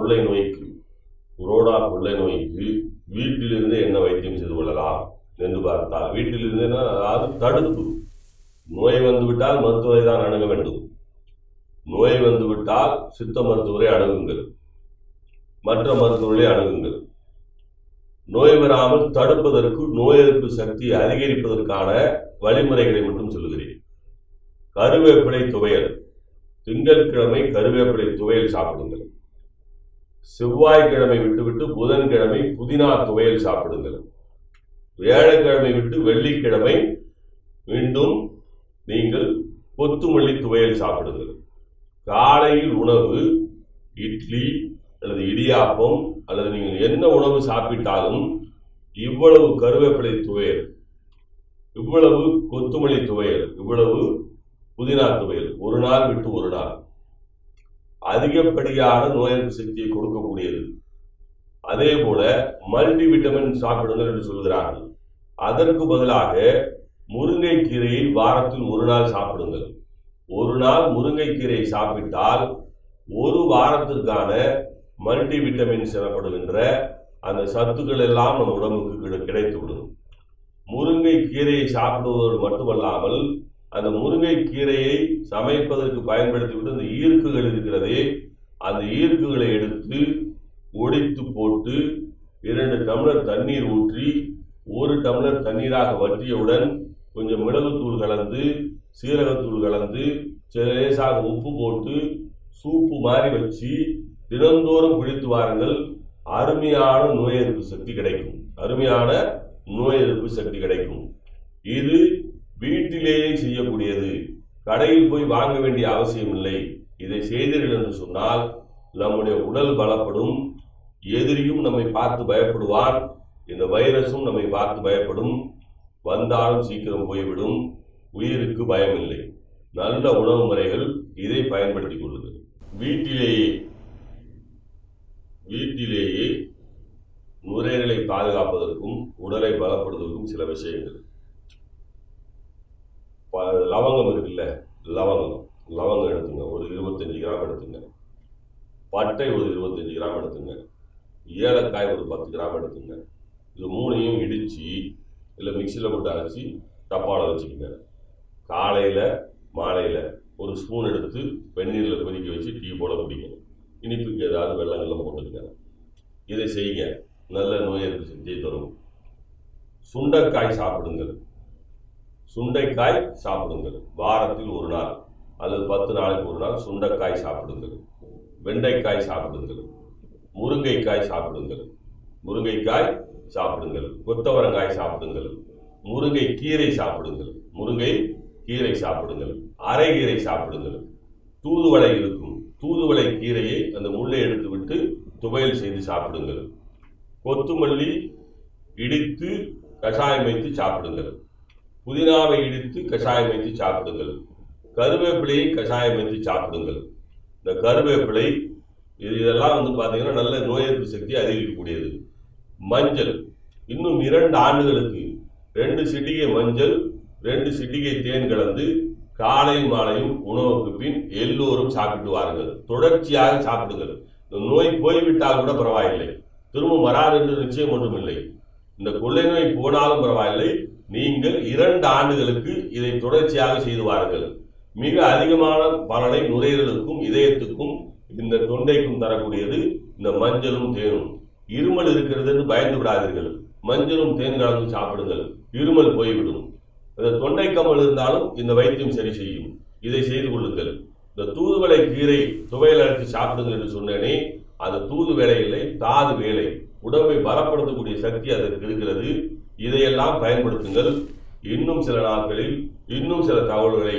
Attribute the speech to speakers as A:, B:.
A: கொள்ளை நோய்க்கு கொரோனா கொள்ளை நோய்க்கு வீட்டிலிருந்து என்ன வைத்தியம் செய்து கொள்ளலாம் என்று பார்த்தால் வீட்டிலிருந்து என்ன அதாவது தடுப்பு. நோய் வந்துவிட்டால் மருத்துவரை தான் அணுக வேண்டும். நோய் வந்துவிட்டால் சித்த மருத்துவரை அணுகுங்கள். மற்ற மருத்துவர்களை அணுகுங்கள். நோய் வராமல் தடுப்பதற்கு நோய் எதிர்ப்பு சக்தியை அதிகரிப்பதற்கான வழிமுறைகளை மட்டும் சொல்லுகிறேன். கருவேப்பிலை துவையல். திங்கட்கிழமை கருவேப்பிலை துவையல் சாப்பிடுங்கள். செவ்வாய்க்கிழமை விட்டுவிட்டு புதன்கிழமை புதினா துவையல் சாப்பிடுங்கள். வியாழக்கிழமை விட்டு வெள்ளிக்கிழமை மீண்டும் நீங்கள் கொத்துமல்லி துவையல் சாப்பிடுங்கள். காலையில் உணவு இட்லி அல்லது இடியாப்பம் அல்லது நீங்கள் என்ன உணவு சாப்பிட்டாலும் இவ்வளவு கருவேப்பிலை துவையல் இவ்வளவு கொத்துமல்லி துவையல் இவ்வளவு புதினா துவையல் ஒரு நாள் விட்டு ஒரு நாள். அதிகப்படியான நோய் எதிர்ப்பு சக்தியை கொடுக்கக்கூடியது. அதே போல மல்டி விட்டமின் சாப்பிடுங்கள் என்று சொல்கிறார்கள். அதற்கு பதிலாக முருங்கைக்கீரையை வாரத்தில் ஒரு நாள் சாப்பிடுங்கள். ஒரு நாள் முருங்கைக்கீரையை சாப்பிட்டால் ஒரு வாரத்திற்கான மல்டி விட்டமின்ஸ் எனப்படுகின்ற அந்த சத்துக்கள் எல்லாம் நம் உடம்புக்கு கிடைத்துவிடும். முருங்கை கீரையை சாப்பிடுவதோடு மட்டுமல்லாமல் அந்த முருங்கை கீரையை சமைப்பதற்கு பயன்படுத்திவிட்டு அந்த ஈர்க்குகள் இருக்கிறதே அந்த ஈர்க்குகளை எடுத்து ஒடித்து போட்டு இரண்டு டம்ளர் தண்ணீர் ஊற்றி ஒரு டம்ளர் தண்ணீராக வற்றியவுடன் கொஞ்சம் மிளகுத்தூள் கலந்து சீரகத்தூள் கலந்து சில லேசாக உப்பு போட்டு சூப்பு மாதிரி வச்சு தினந்தோறும் குடித்து வாருங்கள். அருமையான நோய் எதிர்ப்பு சக்தி கிடைக்கும். அருமையான நோய் எதிர்ப்பு சக்தி கிடைக்கும். இது வீட்டிலேயே செய்யக்கூடியது. கடையில் போய் வாங்க வேண்டிய அவசியம் இல்லை. இதை செய்தீர்கள் என்று சொன்னால் நம்முடைய உடல் பலப்படும். எதிரியும் நம்மை பார்த்து பயப்படுவார் இந்த வைரஸும் நம்மை பார்த்து பயப்படும். வந்தாலும் சீக்கிரம் போய்விடும். உயிருக்கு பயமில்லை. நல்ல உணவு முறைகள் இதை பயன்படுத்திக் கொள்ளுங்கள். வீட்டிலேயே வீட்டிலேயே நுரையீரலை பாதுகாப்பதற்கும் உடலை பலப்படுத்துவதற்கும் சில விஷயங்கள். லவங்கம் இருக்குல்ல லவங்கம். லவங்கம் எடுத்துங்க. ஒரு இருபத்தஞ்சு கிராம் எடுத்துங்க. பட்டை ஒரு இருபத்தஞ்சு கிராம் எடுத்துங்க. ஏலக்காய் ஒரு பத்து கிராம் எடுத்துங்க. இது மூணையும் இடித்து இல்லை மிக்சியில் போட்டு அரைச்சி டப்பாவில் வச்சுக்கோங்க. காலையில் மாலையில் ஒரு ஸ்பூன் எடுத்து வெந்நீரில் கொதிக்க வச்சு டீ போல குடிங்க. இனிப்புக்கு ஏதாவது வெள்ளங்கள்லாம் போட்டுக்கங்க. இதை செய்யுங்க. நல்ல நோய் எதிர்ப்பு சக்தியை தரும். சுண்டைக்காய் சாப்பிடுங்கள். சுண்டைக்காய் சாப்பிடுங்கள். வாரத்தில் ஒரு நாள் அல்லது பத்து நாளைக்கு ஒரு நாள் சுண்டைக்காய் சாப்பிடுங்கள். வெண்டைக்காய் சாப்பிடுங்கள். முருங்கைக்காய் சாப்பிடுங்கள். முருங்கைக்காய் சாப்பிடுங்கள். கொத்தவரங்காய் சாப்பிடுங்கள். முருங்கை கீரை சாப்பிடுங்கள். முருங்கை கீரை சாப்பிடுங்கள். அரைகீரை சாப்பிடுங்கள். தூதுவளை இருக்கும். தூதுவளை கீரையை அந்த முள்ளை எடுத்து விட்டு துவையல் செய்து சாப்பிடுங்கள். கொத்துமல்லி இடித்து கஷாயம் வைத்து சாப்பிடுங்கள். புதினாவை இடித்து கஷாயம் வைத்து சாப்பிடுங்கள். கருவேப்பிலையை கஷாயம் வைத்து சாப்பிடுங்கள். இந்த கருவேப்பிலை இது இதெல்லாம் வந்து பார்த்தீங்கன்னா நல்ல நோய் எதிர்ப்பு சக்தி அதிகரிக்கக்கூடியது. மஞ்சள் இன்னும் இரண்டு ஆண்டுகளுக்கு ரெண்டு சிட்டிகை மஞ்சள் ரெண்டு சிட்டிகை தேன் கலந்து காலை மாலையும் உணவுக்கு பின் எல்லோரும் சாப்பிட்டு வாருங்கள். தொடர்ச்சியாக சாப்பிடுங்கள். இந்த நோய் போய்விட்டால் கூட பரவாயில்லை. திரும்ப வராது என்று நிச்சயம் ஒன்றும் இல்லை இந்த கொள்ளை நோய் போனாலும் பரவாயில்லை. நீங்கள் இரண்டு ஆண்டுகளுக்கு இதை தொடர்ச்சியாக செய்து வாருங்கள் மிக அதிகமான பலனை நுரையீரலுக்கும் இதயத்துக்கும் இந்த தொண்டைக்கும் தரக்கூடியது இந்த மஞ்சளும் தேனும். இருமல் இருக்கிறது என்று பயந்து விடாதீர்கள். மஞ்சளும் தேன் கலந்து சாப்பிடுங்கள். இருமல் போய்விடும். இந்த தொண்டை கம்மல் இருந்தாலும் இந்த வைத்தியம் சரி செய்யும். இதை செய்து கொள்ளுங்கள். இந்த தூதுவளை கீரை துவையல் அரைத்து சாப்பிடுங்கள் என்று சொன்னேனே அது தூது வேலை இல்லை தாது வேலை. உடம்பை பலப்படுத்தக்கூடிய சக்தி அதற்கு இருக்கிறது. இதையெல்லாம் பயன்படுத்துங்கள். இன்னும் சில நாட்களில் இன்னும் சில தகவல்களை